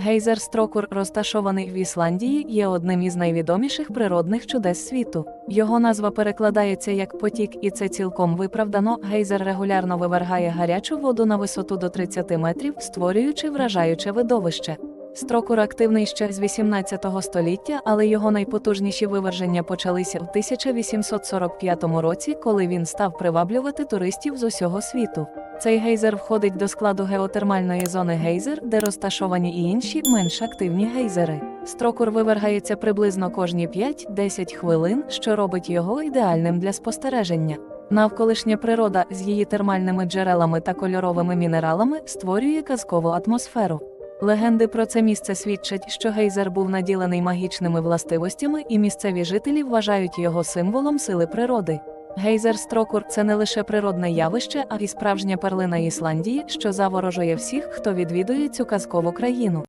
Гейзер Строкур, розташований в Ісландії, є одним із найвідоміших природних чудес світу. Його назва перекладається як потік, і це цілком виправдано. Гейзер регулярно вивергає гарячу воду на висоту до 30 метрів, створюючи вражаюче видовище. Строкур активний ще з 18 століття, але його найпотужніші виверження почалися в 1845 році, коли він став приваблювати туристів з усього світу. Цей гейзер входить до складу геотермальної зони гейзер, де розташовані і інші менш активні гейзери. Строкур вивергається приблизно кожні 5-10 хвилин, що робить його ідеальним для спостереження. Навколишня природа з її термальними джерелами та кольоровими мінералами створює казкову атмосферу. Легенди про це місце свідчать, що гейзер був наділений магічними властивостями, і місцеві жителі вважають його символом сили природи. Гейзер Строкур це не лише природне явище, а й справжня перлина Ісландії, що заворожує всіх, хто відвідує цю казкову країну.